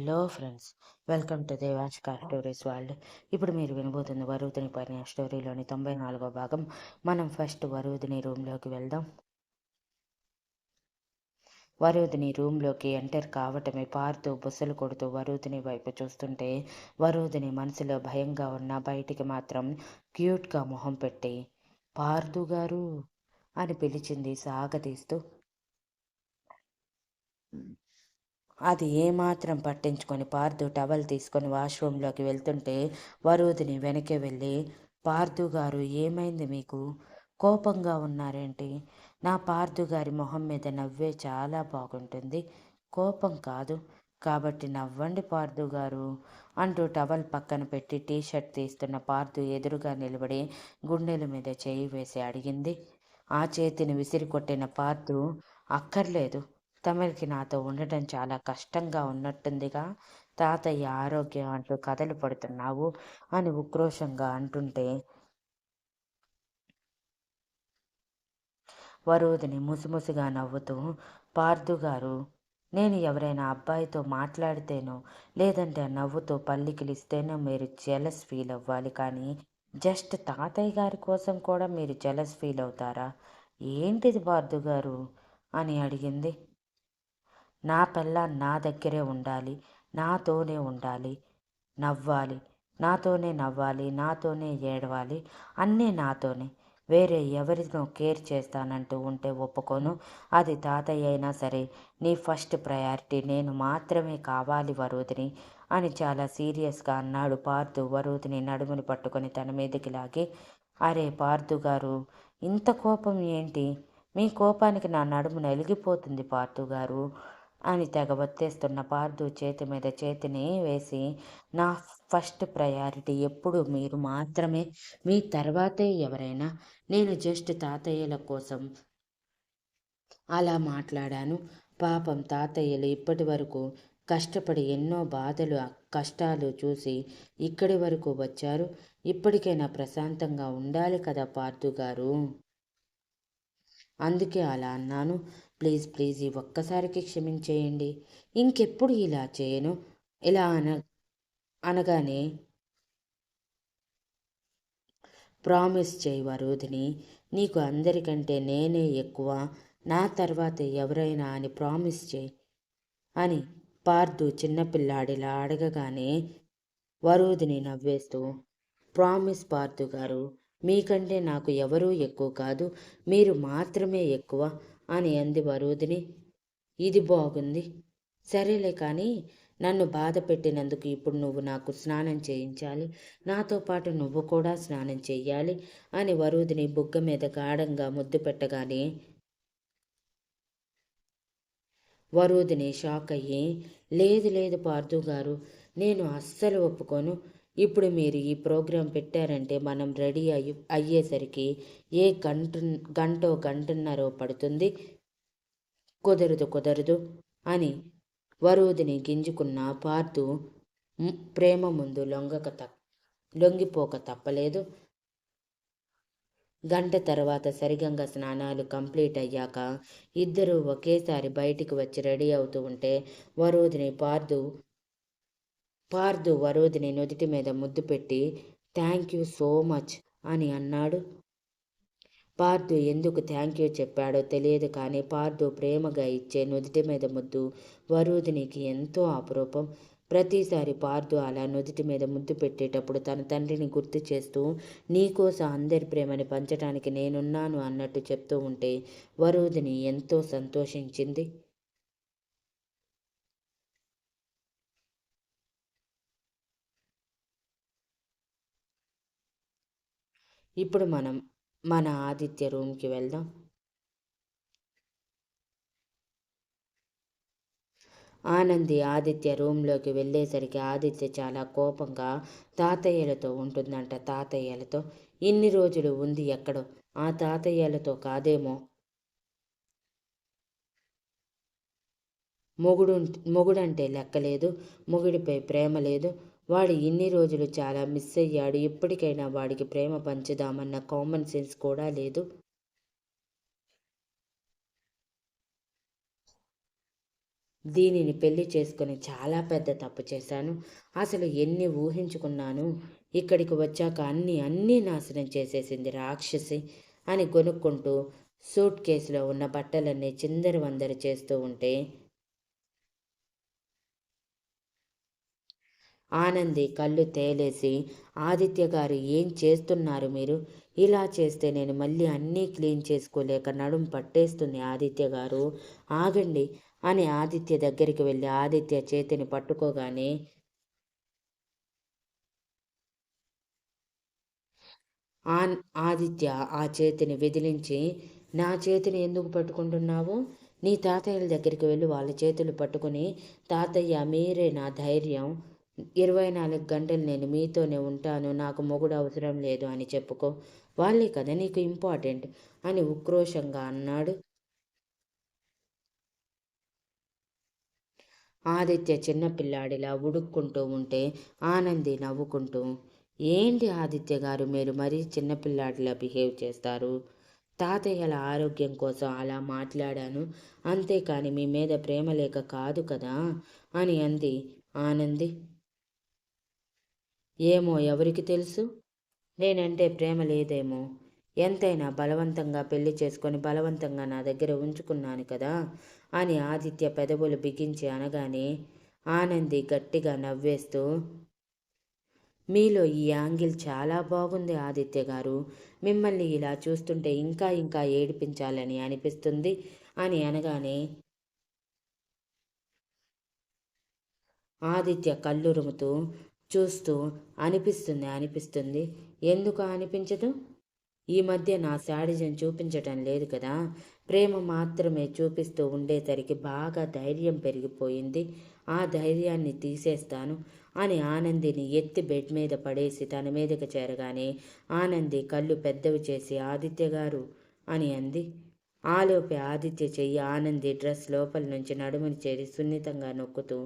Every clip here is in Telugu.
Hello friends welcome to Devanshika stories world ఇప్పుడు మీరు వినబోతున్న వరుదిని పైన స్టోరీలోని తొంభై నాలుగో భాగం. మనం ఫస్ట్ వరుదిని రూమ్లోకి వెళ్దాం. వరుదిని రూమ్లోకి ఎంటర్ కావటమే పారుతూ బుసలు కొడుతూ వరుదిని వైపు చూస్తుంటే వరుదిని మనసులో భయంగా ఉన్న బయటికి మాత్రం క్యూట్గా మొహం పెట్టి పార్దు గారు అని పిలిచింది సాగతీస్తూ. అది ఏమాత్రం పట్టించుకొని పార్దు టవల్ తీసుకొని వాష్రూమ్లోకి వెళ్తుంటే వరుదిని వెనక్కి వెళ్ళి పార్దు గారు ఏమైంది మీకు? కోపంగా ఉన్నారేంటి? నా పార్దు గారి మొహం మీద నవ్వే చాలా బాగుంటుంది. కోపం కాదు. కాబట్టి నవ్వండి పార్దు గారు అంటూ టవల్ పక్కన పెట్టి టీ షర్ట్ తీస్తున్న పార్దు ఎదురుగా నిలబడి గుండెల మీద చేయి వేసి అడిగింది. ఆ చేతిని విసిరి కొట్టిన పార్దు అక్కర్లేదు. తమరికి నాతో ఉండటం చాలా కష్టంగా ఉన్నట్టుందిగా. తాతయ్య ఆరోగ్యం అంటూ కథలు పడుతున్నావు అని ఉక్రోషంగా అంటుంటే వరుదిని ముసిముసిగా నవ్వుతూ పార్థు గారు నేను ఎవరైనా అబ్బాయితో మాట్లాడితేనో లేదంటే నవ్వుతో పల్లికిలిస్తేనో మీరు జెలస్ ఫీల్ అవ్వాలి కానీ జస్ట్ తాతయ్య గారి కోసం కూడా మీరు జెలస్ ఫీల్ అవుతారా? ఏంటిది పార్థు గారు? అని అడిగింది. నా పిల్ల నా దగ్గరే ఉండాలి నాతోనే ఉండాలి నవ్వాలి నాతోనే నవ్వాలి నాతోనే ఏడవాలి అన్నీ నాతోనే. వేరే ఎవరినో కేర్ చేస్తానంటూ ఉంటే ఒప్పుకోను. అది తాతయ్య అయినా సరే నీ ఫస్ట్ ప్రయారిటీ నేను మాత్రమే కావాలి వరుదిని అని చాలా సీరియస్గా అన్నాడు పార్థు వరుదిని నడుముని పట్టుకొని తన మీదకి లాగి అరే పార్థు గారు ఇంత కోపం ఏంటి? మీ కోపానికి నా నడుము నలిగిపోతుంది పార్థు గారు. అని తెగ వచ్చేస్తున్న పార్దు చేతి మీద చేతిని వేసి నా ఫస్ట్ ప్రయారిటీ ఎప్పుడు మీరు మాత్రమే మీ తర్వాతే ఎవరైనా. నేను జస్ట్ తాతయ్యల కోసం అలా మాట్లాడాను. పాపం తాతయ్యలు ఇప్పటి వరకు కష్టపడి ఎన్నో బాధలు కష్టాలు చూసి ఇక్కడి వరకు వచ్చారు. ఇప్పటికైనా ప్రశాంతంగా ఉండాలి కదా పార్థు గారు. అందుకే అలా అన్నాను. ప్లీజ్ ప్లీజ్ ఈ ఒక్కసారికి క్షమించేయండి. ఇంకెప్పుడు ఇలా చేయను? ఇలా అన అనగానే ప్రామిస్ చేయి వరుధిని నీకు అందరికంటే నేనే ఎక్కువ నా తర్వాత ఎవరైనా అని ప్రామిస్ చేయి అని పార్దు చిన్నపిల్లాడిలా అడగగానే వరుధిని నవ్వేస్తూ ప్రామిస్ పార్దు గారు మీకంటే నాకు ఎవరూ ఎక్కువ కాదు మీరు మాత్రమే ఎక్కువ అని అంది వరుదిని. ఇది బాగుంది. సరేలే కానీ నన్ను బాధ పెట్టినందుకు ఇప్పుడు నువ్వు నాకు స్నానం చేయించాలి. నాతో పాటు నువ్వు కూడా స్నానం చెయ్యాలి అని వరుదిని బుగ్గ మీద గాఢంగా ముద్దు పెట్టగానే వరుదిని షాక్ అయ్యి లేదు లేదు పార్థు గారు నేను అస్సలు ఒప్పుకోను. ఇప్పుడు మీరు ఈ ప్రోగ్రాం పెట్టారంటే మనం రెడీ అయ్యి అయ్యేసరికి ఏ గంట గంటో గంటన్నరో పడుతుంది. కుదరదు కుదరదు అని వరుదిని గింజుకున్న పార్థు ప్రేమ ముందు లొంగక తప్ప లొంగిపోక తప్పలేదు. గంట తర్వాత సరిగంగా స్నానాలు కంప్లీట్ అయ్యాక ఇద్దరూ ఒకేసారి బయటికి వచ్చి రెడీ అవుతూ ఉంటే వరోధిని పార్దు పార్దు వరోధిని నుదిటి మీద ముద్దు పెట్టి థ్యాంక్ యూ సో మచ్ అని అన్నాడు. పార్దు ఎందుకు థ్యాంక్ యూ చెప్పాడో తెలియదు కానీ పార్దు ప్రేమగా ఇచ్చే నుదిటి మీద ముద్దు వరుదినికి ఎంతో అపురూపం. ప్రతిసారి పార్దు అలా నుదిటి మీద ముద్దు పెట్టేటప్పుడు తన తండ్రిని గుర్తు చేస్తూ నీకోసం అందరి ప్రేమని పంచడానికి నేనున్నాను అన్నట్టు చెప్తూ ఉంటే వరుదిని ఎంతో సంతోషించింది. ఇప్పుడు మనం మన ఆదిత్య రూమ్కి వెళ్దాం. ఆనంది ఆదిత్య రూమ్లోకి వెళ్ళేసరికి ఆదిత్య చాలా కోపంగా తాతయ్యలతో ఉంటుందంట తాతయ్యలతో. ఇన్ని రోజులు ఉంది ఎక్కడో. ఆ తాతయ్యలతో కాదేమో? మొగుడు మొగుడంటే లెక్కలేదు. మొగుడిపై ప్రేమ లేదు. వాడు ఇన్ని రోజులు చాలా మిస్ అయ్యాడు. ఇప్పటికైనా వాడికి ప్రేమ పంచుదామన్న కామన్ సెన్స్ కూడా లేదు. దీనిని పెళ్ళి చేసుకుని చాలా పెద్ద తప్పు చేశాను. అసలు ఎన్ని ఊహించుకున్నాను? ఇక్కడికి వచ్చాక అన్నీ అన్నీ నాశనం చేసేసింది రాక్షసి అని కొనుక్కుంటూ సూట్ కేసులో ఉన్న బట్టలన్నీ చిందరవందర చేస్తూ ఉంటే ఆనంది కళ్ళు తేలేసి ఆదిత్య గారు ఏం చేస్తున్నారు మీరు? ఇలా చేస్తే నేను మళ్ళీ అన్నీ క్లీన్ చేసుకోలేక నడుం పట్టేస్తుంది ఆదిత్య గారు. ఆగండి అని ఆదిత్య దగ్గరికి వెళ్ళి ఆదిత్య చేతిని పట్టుకోగానే ఆన్ ఆదిత్య ఆ చేతిని విదిలించి నా చేతిని ఎందుకు పట్టుకుంటున్నావు? నీ తాతయ్యల దగ్గరికి వెళ్ళి వాళ్ళ చేతులు పట్టుకుని తాతయ్య మీరే నా ధైర్యం ఇరవై నాలుగు గంటలు నేను మీతోనే ఉంటాను నాకు మొగుడు అవసరం లేదు అని చెప్పుకో. వాళ్ళే కదా నీకు ఇంపార్టెంట్ అని ఉక్రోషంగా అన్నాడు. ఆదిత్య చిన్నపిల్లాడిలా ఉడుక్కుంటూ ఉంటే ఆనంది నవ్వుకుంటూ ఏంటి ఆదిత్య గారు మీరు మరీ చిన్నపిల్లాడిలా బిహేవ్ చేస్తారు? తాతయ్యల ఆరోగ్యం కోసం అలా మాట్లాడాను. అంతేకాని మీ మీద ప్రేమ లేక కాదు కదా అని అంది ఆనంది. ఏమో ఎవరికి తెలుసు? నేనంటే ప్రేమ లేదేమో. ఎంతైనా బలవంతంగా పెళ్ళి చేసుకొని బలవంతంగా నా దగ్గర ఉంచుకున్నాను కదా అని ఆదిత్య పెదవులు బిగించి అనగానే ఆనంది గట్టిగా నవ్వేస్తూ మీలో ఈ యాంగిల్ చాలా బాగుంది ఆదిత్య గారు. మిమ్మల్ని ఇలా చూస్తుంటే ఇంకా ఇంకా ఏడిపించాలని అనిపిస్తుంది అని అనగానే ఆదిత్య కళ్ళురుముతూ చూస్తూ అనిపిస్తుంది అనిపిస్తుంది. ఎందుకు అనిపించదు? ఈ మధ్య నా శాడిజం చూపించటం లేదు కదా. ప్రేమ మాత్రమే చూపిస్తూ ఉండేసరికి బాగా ధైర్యం పెరిగిపోయింది. ఆ ధైర్యాన్ని తీసేస్తాను అని ఆనందిని ఎత్తి బెడ్ మీద పడేసి తన మీదకి చేరగానే ఆనంది కళ్ళు పెద్దవి చేసి ఆదిత్య గారు అని అంది. ఆలోపే ఆదిత్య చెయ్యి ఆనంది డ్రెస్ లోపల నుంచి నడుముని చేరి సున్నితంగా నొక్కుతూ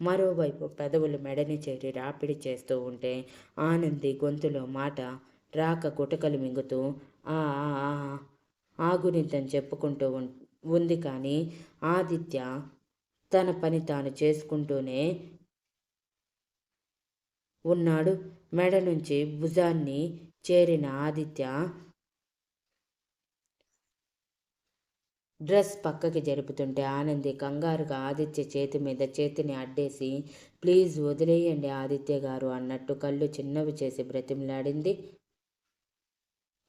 మరోవైపు పెదవులు మెడని చేరి రాపిడి చేస్తూ ఉంటే ఆనంది గొంతులో మాట రాక గుటకలు మింగుతూ ఆ ఆగునిద్దని చెప్పుకుంటూ ఉంది కానీ ఆదిత్య తన పని తాను చేసుకుంటూనే ఉన్నాడు. మెడ నుంచి భుజాన్ని చేరిన ఆదిత్య డ్రెస్ పక్కకి జరుపుతుంటే ఆనంది కంగారుగా ఆదిత్య చేతి మీద చేతిని అడ్డేసి ప్లీజ్ వదిలేయండి ఆదిత్య గారు అన్నట్టు కళ్ళు చిన్నవి చేసి బ్రతిమలాడింది.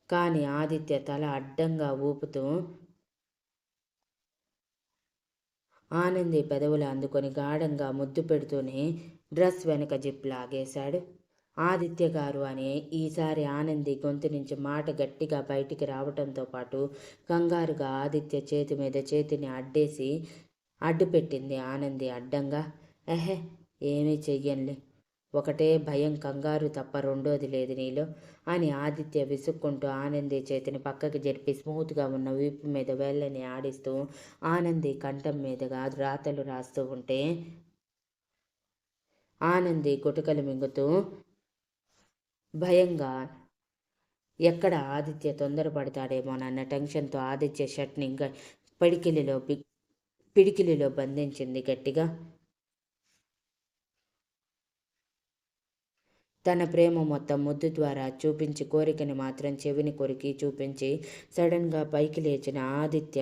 కానీ ఆదిత్య తల అడ్డంగా ఊపుతూ ఆనంది పెదవులు అందుకొని గాఢంగా ముద్దు పెడుతూనే డ్రెస్ వెనుక జిప్ లాగేశాడు. ఆదిత్య గారు అని ఈసారి ఆనంది గొంతు నుంచి మాట గట్టిగా బయటికి రావటంతో పాటు కంగారుగా ఆదిత్య చేతి మీద చేతిని అడ్డేసి అడ్డుపెట్టింది ఆనంది అడ్డంగా. ఎహె ఏమీ చెయ్యంలే ఒకటే భయం కంగారు తప్ప రెండోది లేదు నీలో అని ఆదిత్య విసుక్కుంటూ ఆనంది చేతిని పక్కకి జరిపి స్మూత్గా ఉన్న వీపు మీద వేళ్ళని ఆడిస్తూ ఆనంది కంఠం మీదుగా రాతలు రాస్తూ ఉంటే ఆనంది గుటకలు మింగుతూ భయంగా ఎక్కడ ఆదిత్య తొందరపడతాడేమోనన్న టెన్షన్తో ఆదిత్య షర్ట్ని పిడికిలిలో పిడికిలిలో బంధించింది గట్టిగా. తన ప్రేమ మొత్తం ముద్దు ద్వారా చూపించి కోరికని మాత్రం చెవిని కొరికి చూపించి సడన్గా పైకి లేచిన ఆదిత్య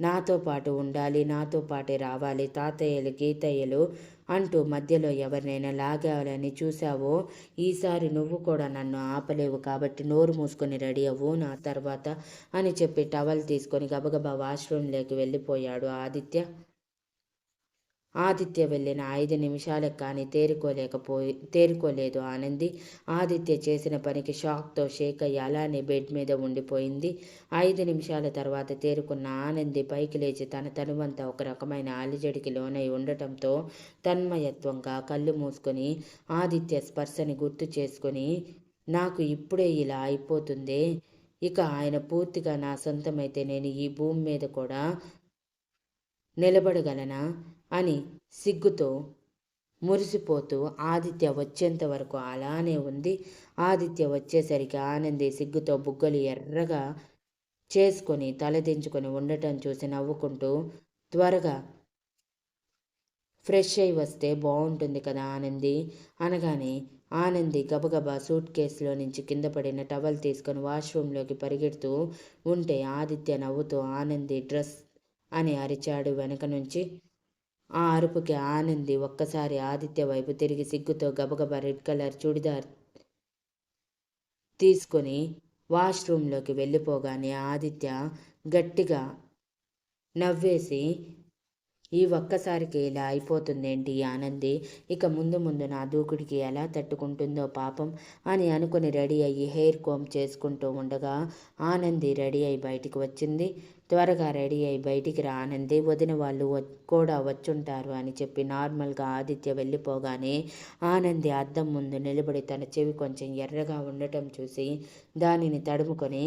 నాతో పాటు ఉండాలి నాతో పాటే రావాలి తాతయ్యలు గీతయ్యలు అంటూ మధ్యలో ఎవరినైనా లాగాలని చూశావో? ఈసారి నువ్వు కూడా నన్ను ఆపలేవు కాబట్టి నోరు మూసుకొని రెడీ అవ్వు నా తర్వాత అని చెప్పి టవల్ తీసుకొని గబగబా వాష్రూమ్లోకి వెళ్ళిపోయాడు ఆదిత్య. ఆదిత్య వెళ్ళిన ఐదు నిమిషాలకు కానీ తేరుకోలేకపోయి తేరుకోలేదు ఆనంది. ఆదిత్య చేసిన పనికి షాక్తో షేక్ అయ్యి అలానే బెడ్ మీద ఉండిపోయింది. ఐదు నిమిషాల తర్వాత తేరుకున్న ఆనంది పైకి లేచి తన తనువంతా ఒక రకమైన అలిజడికి లోనై ఉండటంతో తన్మయత్వంగా కళ్ళు మూసుకొని ఆదిత్య స్పర్శని గుర్తు చేసుకొని నాకు ఇప్పుడే ఇలా అయిపోతుందే. ఇక ఆయన పూర్తిగా నా సొంతమైతే నేను ఈ భూమి మీద కూడా నిలబడగలనా? అని సిగ్గుతో మురిసిపోతూ ఆదిత్య వచ్చేంత వరకు అలానే ఉంది. ఆదిత్య వచ్చేసరికి ఆనంది సిగ్గుతో బుగ్గలు ఎర్రగా చేసుకొని తలదించుకొని ఉండటం చూసి నవ్వుకుంటూ త్వరగా ఫ్రెష్ అయి వస్తే బాగుంటుంది కదా ఆనంది అనగానే ఆనంది గబగబా సూట్ కేసులో నుంచి కింద పడిన టవల్ తీసుకొని వాష్రూమ్లోకి పరిగెడుతూ ఉంటే ఆదిత్య నవ్వుతూ ఆనంది డ్రెస్ అని అరిచాడు వెనక నుంచి. ఆ అరుపుకి ఆనంది ఒక్కసారి ఆదిత్య వైపు తిరిగి సిగ్గుతో గబగబా రెడ్ కలర్ చుడిదార్ తీసుకొని వాష్రూమ్లోకి వెళ్ళిపోగానే ఆదిత్య గట్టిగా నవ్వేసి ఈ ఒక్కసారికి ఇలా అయిపోతుందేంటి ఆనంది? ఇక ముందు ముందు నా దూకుడికి ఎలా తట్టుకుంటుందో పాపం అని అనుకుని రెడీ అయ్యి హెయిర్ కోమ్ చేసుకుంటూ ఉండగా ఆనంది రెడీ అయి బయటికి వచ్చింది. త్వరగా రెడీ అయి బయటికి రానంది వదిన వాళ్ళు కూడా వచ్చుంటారు అని చెప్పి నార్మల్గా ఆదిత్య వెళ్ళిపోగానే ఆనంది అద్దం ముందు నిలబడి తన చెవి కొంచెం ఎర్రగా ఉండటం చూసి దానిని తడుముకొని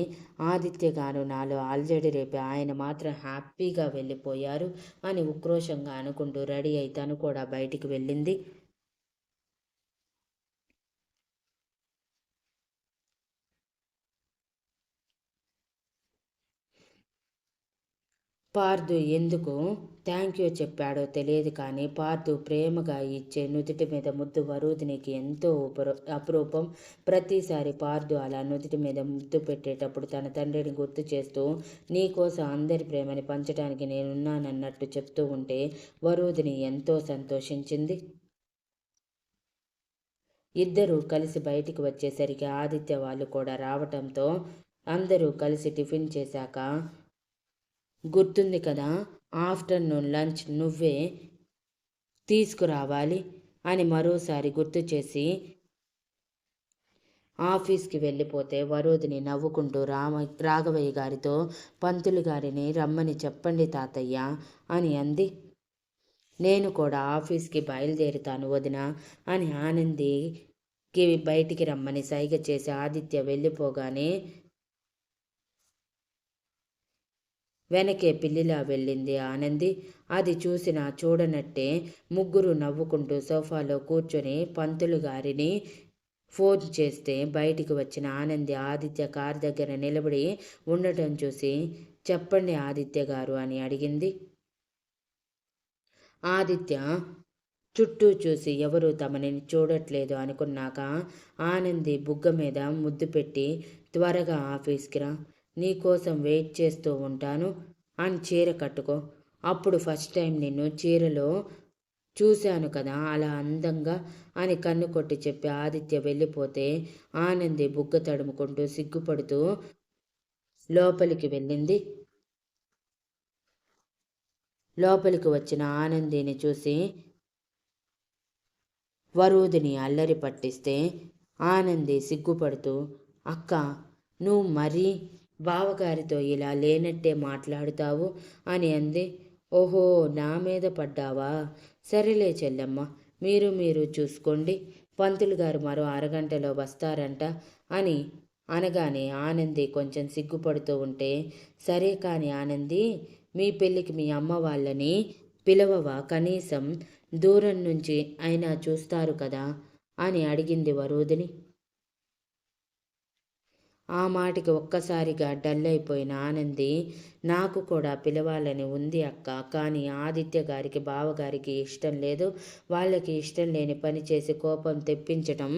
ఆదిత్య గారు నాలో ఆల్రెడీ రేపు ఆయన మాత్రం హ్యాపీగా వెళ్ళిపోయారు అని ఉక్రోషంగా అనుకుంటూ రెడీ అయి తను కూడా బయటికి వెళ్ళింది. పార్థు ఎందుకు థ్యాంక్ యూ చెప్పాడో తెలియదు కానీ పార్థు ప్రేమగా ఇచ్చే నుదుటి మీద ముద్దు వరుదినికి ఎంతో అపురూపం. ప్రతిసారి పార్థు అలా నుదుటి మీద ముద్దు పెట్టేటప్పుడు తన తండ్రిని గుర్తు చేస్తూ నీకోసం అందరి ప్రేమని పంచడానికి నేనున్నానన్నట్టు చెప్తూ ఉంటే వరుదిని ఎంతో సంతోషించింది. ఇద్దరూ కలిసి బయటికి వచ్చేసరికి ఆదిత్య వాళ్ళు కూడా రావటంతో అందరూ కలిసి టిఫిన్ చేశాక గుర్తుంది కదా? ఆఫ్టర్నూన్ లంచ్ నువ్వే తీసుకురావాలి అని మరోసారి గుర్తు చేసి ఆఫీస్కి వెళ్ళిపోతే వరోధిని నవ్వుకుంటూ రామ రాఘవయ్య గారితో పంతులు గారిని రమ్మని చెప్పండి తాతయ్య అని అంది. నేను కూడా ఆఫీస్కి బయలుదేరుతాను వదిన అని ఆనందికి బయటికి రమ్మని సైగ చేసి ఆదిత్య వెళ్ళిపోగానే వెనకే పిల్లిలా వెళ్ళింది ఆనంది. అది చూసిన చూడనట్టే ముగ్గురు నవ్వుకుంటూ సోఫాలో కూర్చొని పంతులు గారిని ఫోన్ చేస్తే బయటికి వచ్చిన ఆనంది ఆదిత్య కార్ దగ్గర నిలబడి ఉండటం చూసి చెప్పండి ఆదిత్య గారు అని అడిగింది. ఆదిత్య చుట్టూ చూసి ఎవరు తమని చూడట్లేదు అనుకున్నాక ఆనంది బుగ్గ మీద ముద్దు పెట్టి త్వరగా ఆఫీస్కి రా నీకోసం వెయిట్ చేస్తూ ఉంటాను. అని చీర కట్టుకో. అప్పుడు ఫస్ట్ టైం నిన్ను చీరలో చూశాను కదా అలా అందంగా అని కన్ను కొట్టి చెప్పి ఆదిత్య వెళ్ళిపోతే ఆనంది బుగ్గ తడుముకుంటూ సిగ్గుపడుతూ లోపలికి వెళ్ళింది. లోపలికి వచ్చిన ఆనందిని చూసి వరూదిని అల్లరి పట్టిస్తే ఆనంది సిగ్గుపడుతూ అక్క నువ్వు మరీ బావగారితో ఇలా లేనట్టే మాట్లాడుతావు? అని అంది. ఓహో నా మీద పడ్డావా? సరేలే చెల్లెమ్మ మీరు మీరు చూసుకోండి. పంతులు గారు మరో అరగంటలో వస్తారంట అని అనగానే ఆనంది కొంచెం సిగ్గుపడుతూ ఉంటే సరే కాని ఆనంది మీ పెళ్ళికి మీ అమ్మ వాళ్ళని పిలవవా? కనీసం దూరం నుంచి అయినా చూస్తారు కదా అని అడిగింది వరూదిని. ఆ మాటకి ఒక్కసారిగా డల్ అయిపోయిన ఆనంది నాకు కూడా పిలవాలని ఉంది అక్క. కానీ ఆదిత్య గారికి బావగారికి ఇష్టం లేదు. వాళ్ళకి ఇష్టం లేని పని చేసి కోపం తెప్పించటం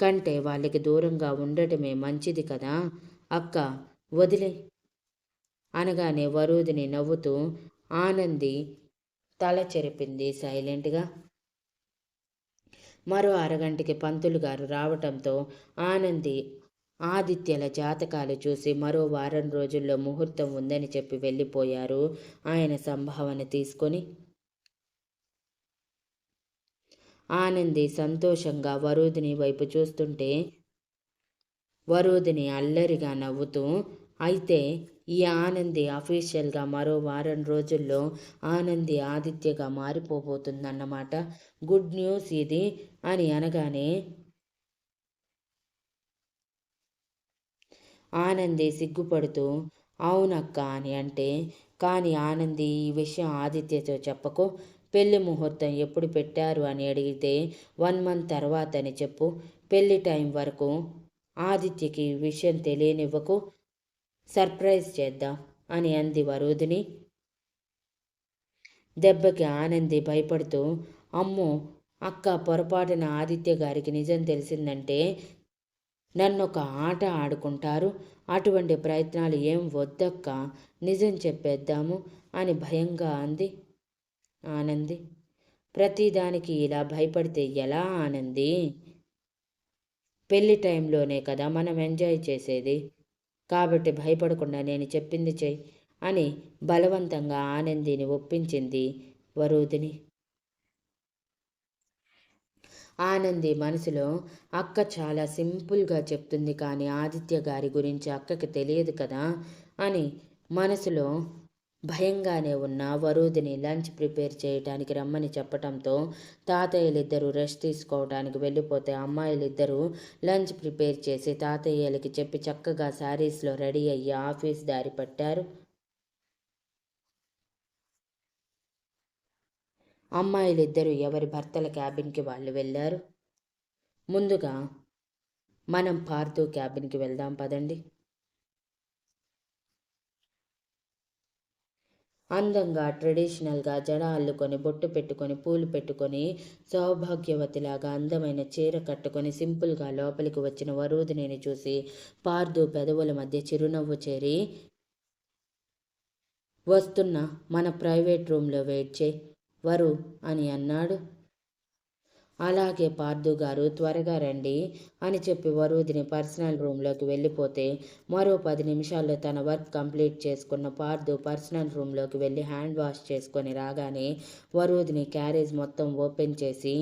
కంటే వాళ్ళకి దూరంగా ఉండటమే మంచిది కదా? అక్క వదిలే. అనగానే వరుదిని నవ్వుతూ ఆనంది తల చెరిపింది సైలెంట్గా. మరో అరగంటకి పంతులు గారు రావటంతో ఆనంది ఆదిత్యల జాతకాలు చూసి మరో వారం రోజుల్లో ముహూర్తం ఉందని చెప్పి వెళ్ళిపోయారు. ఆయన సంభావన తీసుకొని ఆనంది సంతోషంగా వరుదిని వైపు చూస్తుంటే వరుదిని అల్లరిగా నవ్వుతూ అయితే ఈ ఆనంది అఫీషియల్గా మరో వారం రోజుల్లో ఆనంది ఆదిత్యగా మారిపోబోతుందన్నమాట. గుడ్ న్యూస్ ఇది అని అనగానే ఆనంది సిగ్గుపడుతూ అవునక్క అని అంటే కానీ ఆనంది ఈ విషయం ఆదిత్యతో చెప్పకు. పెళ్ళి ముహూర్తం ఎప్పుడు పెట్టారు? అని అడిగితే వన్ మంత్ తర్వాత అని చెప్పు. పెళ్ళి టైం వరకు ఆదిత్యకి విషయం తెలియనివ్వకు. సర్ప్రైజ్ చేద్దాం అని అంది వరుదిని. దెబ్బకి ఆనంది భయపడుతూ అమ్మో అక్క పొరపాటున ఆదిత్య గారికి నిజం తెలిసిందంటే నన్ను ఒక ఆట ఆడుకుంటారు. అటువంటి ప్రయత్నాలు ఏం వద్దక్క. నిజం చెప్పేద్దాము అని భయంగా అంది ఆనంది. ప్రతిదానికి ఇలా భయపడితే ఎలా ఆనంది? పెళ్ళి టైంలోనే కదా మనం ఎంజాయ్ చేసేది. కాబట్టి భయపడకుండా నేను చెప్పింది చెయ్యి అని బలవంతంగా ఆనందిని ఒప్పించింది వరూధిని ఆనంది మనసులో అక్క చాలా సింపుల్గా చెప్తుంది కానీ ఆదిత్య గారి గురించి అక్కకి తెలియదు కదా అని మనసులో భయంగానే ఉన్న వరుదిని లంచ్ ప్రిపేర్ చేయడానికి రమ్మని చెప్పడంతో తాతయ్యలిద్దరూ రెస్ట్ తీసుకోవడానికి వెళ్ళిపోతే అమ్మాయిలిద్దరూ లంచ్ ప్రిపేర్ చేసి తాతయ్యలకి చెప్పి చక్కగా శారీస్లో రెడీ అయ్యి ఆఫీస్ దారి పట్టారు అమ్మాయిలిద్దరూ ఎవరి భర్తల క్యాబిన్కి వాళ్ళు వెళ్ళారు? ముందుగా మనం పార్థు క్యాబిన్కి వెళ్దాం పదండి. అందంగా ట్రెడిషనల్గా జడ అల్లుకొని బొట్టు పెట్టుకొని పూలు పెట్టుకొని సౌభాగ్యవతిలాగా అందమైన చీర కట్టుకొని సింపుల్గా లోపలికి వచ్చిన వరూధిని చూసి పార్దు పెదవుల మధ్య చిరునవ్వు చేరి వస్తున్న మన ప్రైవేట్ రూమ్లో వెయిట్ చేయి. వరు అని అన్నాడు. అలాగే పార్దు గారు త్వరగా రండి అని చెప్పి వరుదిని పర్సనల్ రూమ్లోకి వెళ్ళిపోతే మరో పది నిమిషాల్లో తన వర్క్ కంప్లీట్ చేసుకున్న పార్దు పర్సనల్ రూమ్లోకి వెళ్ళి హ్యాండ్ వాష్ చేసుకొని రాగానే వరుదిని క్యారేజ్ మొత్తం ఓపెన్ చేసి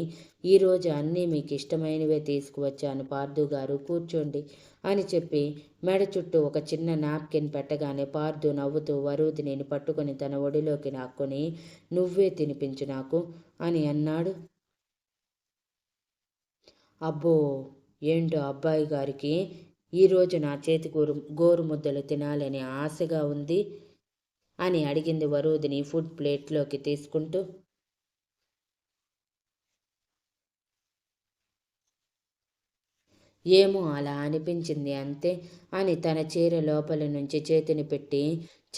ఈరోజు అన్నీ మీకు ఇష్టమైనవే తీసుకువచ్చాను. పార్దు గారు కూర్చోండి అని చెప్పి మెడ చుట్టూ ఒక చిన్న నాప్కిన్ పెట్టగానే పార్దు నవ్వుతూ వరుదిని పట్టుకొని తన ఒడిలోకి నాక్కొని నువ్వే తినిపించు నాకు అని అన్నాడు. అబ్బో ఏంటో అబ్బాయి గారికి ఈరోజు నా చేతి గోరు గోరు ముద్దలు తినాలని ఆశగా ఉంది అని అడిగింది వరుదిని ఫుడ్ ప్లేట్లోకి తీసుకుంటూ. ఏమో అలా అనిపించింది అంతే అని తన చీర లోపల నుంచి చేతిని పెట్టి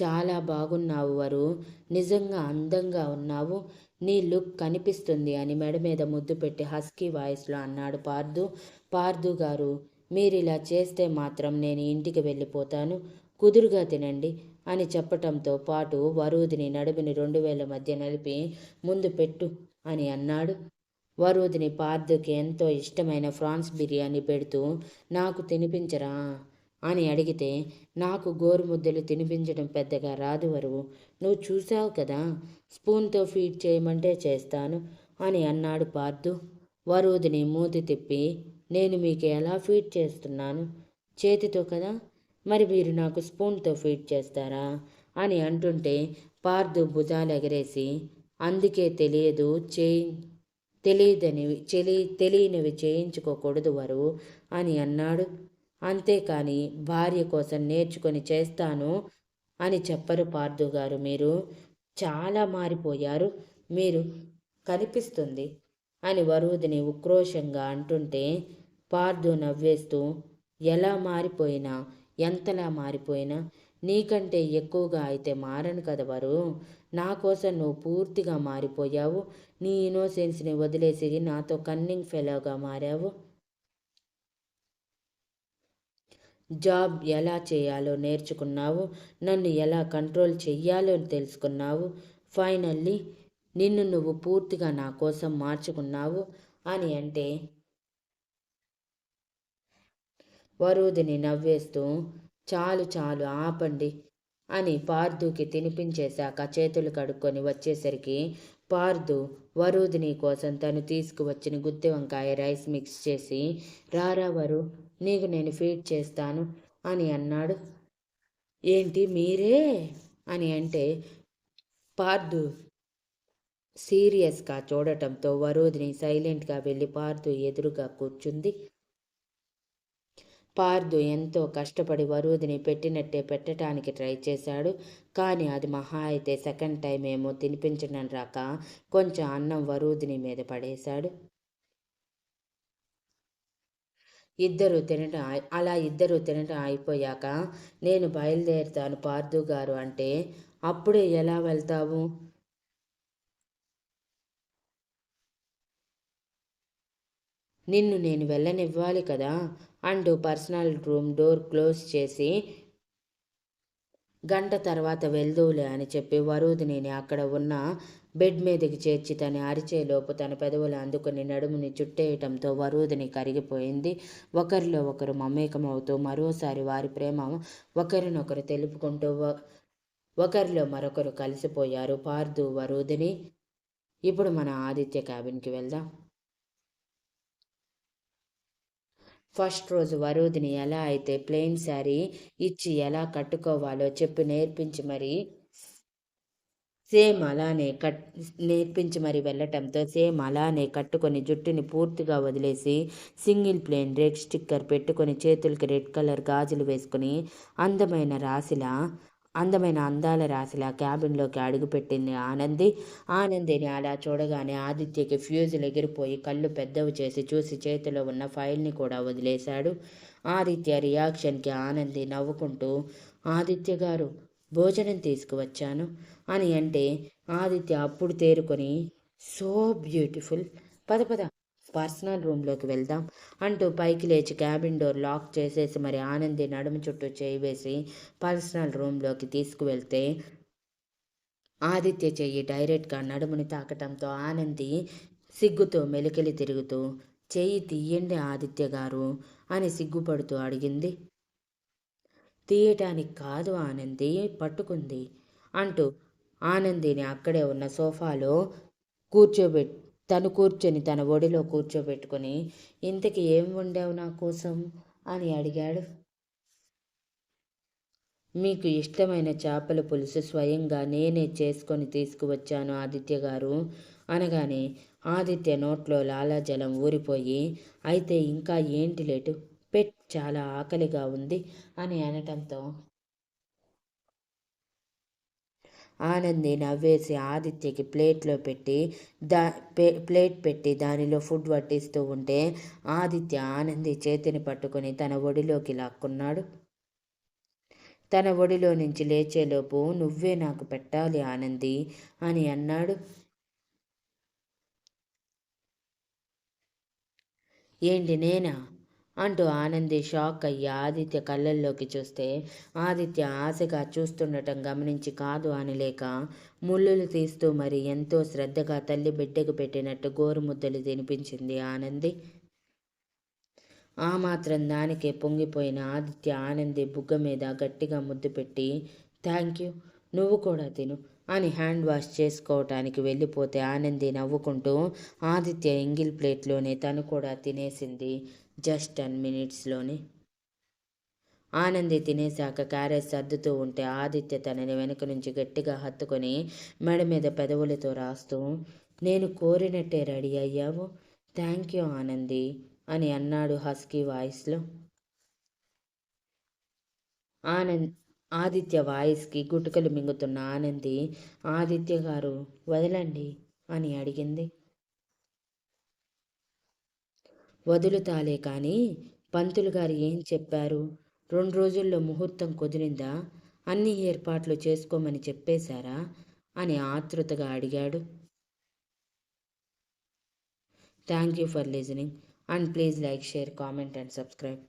చాలా బాగున్నావు వరు నిజంగా అందంగా ఉన్నావు నీ లుక్ కనిపిస్తుంది అని మెడ మీద ముద్దు పెట్టి హస్కీ వాయిస్లో అన్నాడు పార్దు. పార్దు గారు మీరిలా చేస్తే మాత్రం నేను ఇంటికి వెళ్ళిపోతాను కుదురుగా తినండి అని చెప్పటంతో పాటు వరుదిని నడుమిని రెండు వేల మధ్య నలిపి ముందు పెట్టు అని అన్నాడు. వరుదిని పార్థుకి ఎంతో ఇష్టమైన ఫ్రాన్స్ బిర్యానీ పెడుతూ నాకు తినిపించరా అని అడిగితే నాకు గోరుముద్దలు తినిపించడం పెద్దగా రాదు వరువు. నువ్వు చూసావు కదా? స్పూన్తో ఫీడ్ చేయమంటే చేస్తాను అని అన్నాడు పార్థు. వరుదిని మూతి తిప్పి నేను మీకు ఎలా ఫీడ్ చేస్తున్నాను? చేతితో కదా? మరి మీరు నాకు స్పూన్తో ఫీడ్ చేస్తారా అని అంటుంటే పార్థు భుజాలు ఎగరేసి అందుకే తెలియదు చేయి తెలియదని చెలి తెలియనివి చేయించుకోకూడదు వరు అని అన్నాడు. అంతేకాని భార్య కోసం నేర్చుకొని చేస్తాను అని చెప్పరు పార్థు గారు. మీరు చాలా మారిపోయారు మీరు కనిపిస్తుంది అని వరుదిని ఉక్రోషంగా అంటుంటే పార్దు నవ్వేస్తూ ఎలా మారిపోయినా ఎంతలా మారిపోయినా నీకంటే ఎక్కువగా అయితే మారను కదా వరు. నా కోసం నువ్వు పూర్తిగా మారిపోయావు. నీ ఇన్నోసెన్స్ని వదిలేసి నాతో కన్నింగ్ ఫెలోగా మారావు. జాబ్ ఎలా చేయాలో నేర్చుకున్నావు. నన్ను ఎలా కంట్రోల్ చెయ్యాలో తెలుసుకున్నావు. ఫైనల్లీ నిన్ను నువ్వు పూర్తిగా నా కోసం మార్చుకున్నావు అని అంటే వరుదిని నవ్వేస్తూ చాలు చాలు ఆపండి అని పార్దుకి తినిపించేశాక చేతులు కడుక్కొని వచ్చేసరికి పార్దు వరుదిని కోసం తను తీసుకువచ్చిన గుత్తి వంకాయ రైస్ మిక్స్ చేసి రారా వరు నీకు నేను ఫీడ్ చేస్తాను అని అన్నాడు. ఏంటి మీరే? అని అంటే పార్దు సీరియస్గా చూడటంతో వరుదిని సైలెంట్గా వెళ్ళి పార్దు ఎదురుగా కూర్చుంది. పార్దు ఎంతో కష్టపడి వరుదిని పెట్టినట్టే పెట్టడానికి ట్రై చేశాడు. కానీ అది మహా అయితే సెకండ్ టైం ఏమో తినిపించడం రాక కొంచెం అన్నం వరుదిని మీద పడేశాడు. ఇద్దరు తినటం అలా ఇద్దరు తినటం అయిపోయాక నేను బయలుదేరుతాను పార్థు గారు అంటే అప్పుడే ఎలా వెళ్తావు? నిన్ను నేను వెళ్ళనివ్వాలి కదా? And personal room door close చేసి గంట తర్వాత వెళ్దూలే అని చెప్పి వరూధిని అక్కడ ఉన్న బెడ్ మీదకి చేర్చి తన అరిచేలోపు తన పెదవులు అందుకుని నడుముని చుట్టేయటంతో వరుదిని కరిగిపోయింది. ఒకరిలో ఒకరు మమేకమవుతూ మరోసారి వారి ప్రేమ ఒకరినొకరు తెలుపుకుంటూ ఒకరిలో మరొకరు కలిసిపోయారు. పార్దు వరుదిని ఇప్పుడు మన ఆదిత్య క్యాబిన్కి వెళ్దాం. ఫస్ట్ రోజు వరుదిని ఎలా అయితే ప్లెయిన్ శారీ ఇచ్చి ఎలా కట్టుకోవాలో చెప్పి నేర్పించి మరి సేమ్ అలానే కట్ నేర్పించి మరి వెళ్ళటంతో సేమ్ అలానే కట్టుకొని జుట్టుని పూర్తిగా వదిలేసి సింగిల్ ప్లేన్ రెడ్ స్టిక్కర్ పెట్టుకొని చేతులకి రెడ్ కలర్ గాజులు వేసుకుని అందమైన రాశిలా అందమైన అందాల రాశిలా క్యాబిన్లోకి అడుగుపెట్టింది ఆనంది. ఆనందిని అలా చూడగానే ఆదిత్యకి ఫ్యూజులు ఎగిరిపోయి కళ్ళు పెద్దవి చేసి చూసి చేతిలో ఉన్న ఫైల్ని కూడా వదిలేశాడు. ఆదిత్య రియాక్షన్కి ఆనంది నవ్వుకుంటూ ఆదిత్య గారు భోజనం తీసుకువచ్చాను అని అంటే ఆదిత్య అప్పుడు తేరుకొని సో బ్యూటిఫుల్. పద పద. పర్సనల్ రూమ్లోకి వెళ్దాం అంటూ పైకి లేచి క్యాబిన్ డోర్ లాక్ చేసేసి మరి ఆనంది నడుము చుట్టూ చేయి వేసి పర్సనల్ రూమ్లోకి తీసుకువెళ్తే ఆదిత్య చెయ్యి డైరెక్ట్గా నడుముని తాకటంతో ఆనంది సిగ్గుతో మెలికెలి తిరుగుతూ చెయ్యి తీయండి ఆదిత్య గారు అని సిగ్గుపడుతూ అడిగింది. తీయటానికి కాదు ఆనంది పట్టుకుంది అంటూ ఆనందిని అక్కడే ఉన్న సోఫాలో కూర్చోబెట్టి తను కూర్చొని తన ఒడిలో కూర్చోబెట్టుకొని ఇంతకి ఏం వండావు నా కోసం? అని అడిగాడు. మీకు ఇష్టమైన చేపల పులుసు స్వయంగా నేనే చేసుకొని తీసుకువచ్చాను ఆదిత్య గారు అనగానే ఆదిత్య నోట్లో లాలాజలం ఊరిపోయి అయితే ఇంకా ఏంటి లేటు? పెట్ చాలా ఆకలిగా ఉంది అని అనటంతో ఆనంది నవ్వేసి ఆదిత్యకి ప్లేట్లో పెట్టి దా ప్లేట్ పెట్టి దానిలో ఫుడ్ వడ్డిస్తూ ఉంటే ఆదిత్య ఆనంది చేతిని పట్టుకొని తన ఒడిలోకి లాక్కున్నాడు. తన ఒడిలో నుంచి లేచేలోపు నువ్వే నాకు పెట్టాలి ఆనంది అని అన్నాడు. ఏంటి నేనా? అంటూ ఆనంది షాక్ అయ్యి ఆదిత్య కళ్ళల్లోకి చూస్తే ఆదిత్య ఆశగా చూస్తుండటం గమనించి కాదు అని లేక ముళ్ళులు తీస్తూ మరి ఎంతో శ్రద్ధగా తల్లి బిడ్డకు పెట్టినట్టు గోరుముద్దలు తినిపించింది ఆనంది. ఆ మాత్రం దానికే పొంగిపోయిన ఆదిత్య ఆనంది బుగ్గ మీద గట్టిగా ముద్దు పెట్టి థ్యాంక్ యూ నువ్వు కూడా తిను అని హ్యాండ్ వాష్ చేసుకోవటానికి వెళ్ళిపోతే ఆనంది నవ్వుకుంటూ ఆదిత్య ఎంగిల్ ప్లేట్లోనే తను కూడా తినేసింది. జస్ట్ టెన్ మినిట్స్లోనే. ఆనంది తినేశాక క్యారేజ్ సర్దుతూ ఉంటే ఆదిత్య తనని వెనుక నుంచి గట్టిగా హత్తుకొని మెడ మీద పెదవులతో రాస్తూ నేను కోరినట్టే రెడీ అయ్యావు. థ్యాంక్ యూ ఆనంది అని అన్నాడు హస్కీ వాయిస్లో. ఆనంద్ ఆదిత్య వాయిస్కి గుటుకలు మింగుతున్న ఆనంది ఆదిత్య గారు వదలండి అని అడిగింది. వదులుతాలే కానీ పంతులు గారు ఏం చెప్పారు? రెండు రోజుల్లో ముహూర్తం కుదిరిందా? అన్ని ఏర్పాట్లు చేసుకోమని చెప్పేశారా? అని ఆతృతగా అడిగాడు. Thank you for listening and please like share comment and subscribe